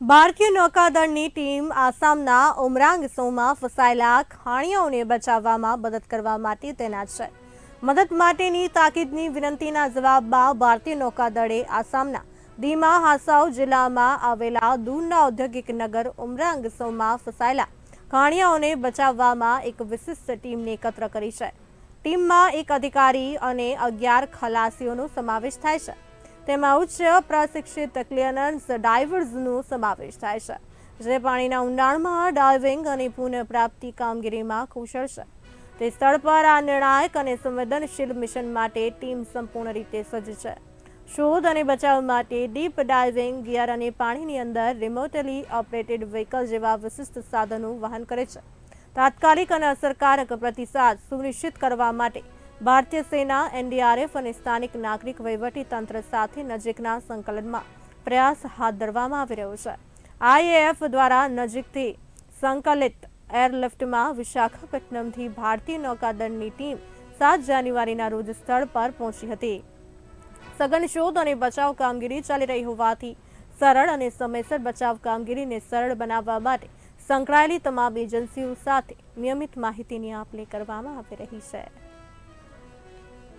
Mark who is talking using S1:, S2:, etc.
S1: ભારતીય નૌકાદળની ટીમ આસામના ઉમરાંગ સોમાં ફસાયેલા ખાણીઓને બચાવવામાં મદદ કરવા માટે તૈનાત છે. મદદ માટેની તાકીદની વિનંતીના જવાબમાં ભારતીય નૌકાદળે આસામના દીમા હાસાવ જિલ્લામાં આવેલા દૂરના ઔદ્યોગિક નગર ઉમરાંગ સોમાં ફસાયેલા ખાણીઓને બચાવવામાં એક વિશિષ્ટ ટીમને એકત્ર કરી છે. ટીમમાં એક અધિકારી અને અગિયાર ખલાસીઓનો સમાવેશ થાય છે. તેમાં ઉચ્ચ પ્રશિક્ષિત ક્લિયરન્સ ડાઇવર્સનો સમાવેશ થાય છે, જે પાણીના ઊંડાણમાં ડાઇવિંગ અને પુનઃપ્રાપ્તિ કામગીરીમાં કુશળ છે. તે સ્થળ પર આ નિર્ણાયક અને સંવેદનશીલ મિશન માટે ટીમ સંપૂર્ણ રીતે સજ્જ છે. શોધ અને બચાવ માટે ડીપ ડાઇવિંગ ગિયર અને પાણીની અંદર રિમોટલી ઓપરેટેડ વ્હીકલ જેવા વિશિષ્ટ સાધનો વહન કરે છે. તાત્કાલિક અને અસરકારક પ્રતિસાદ સુનિશ્ચિત કરવા માટે ભારતીય સેના, એનડીઆરએફ અને સ્થાનિક નાગરિક વહીવટી તંત્ર સાથે નજીકના સંકલનમાં પ્રયાસ હાથ ધરવામાં આવી રહ્યો છે. આઈએએફ દ્વારા નજીકથી સંકલિત એરલિફ્ટમાં વિશાખાપટ્ટનમથી ભારતીય નૌકાદળની ટીમ સાત જાન્યુઆરીના રોજ સ્થળ પર પહોંચી હતી. સઘન શોધ અને બચાવ કામગીરી ચાલી રહી હોવાથી સરળ અને સમયસર બચાવ કામગીરીને સરળ બનાવવા માટે સંકળાયેલી તમામ એજન્સીઓ સાથે નિયમિત માહિતીની આપ લે કરવામાં આવી રહી છે.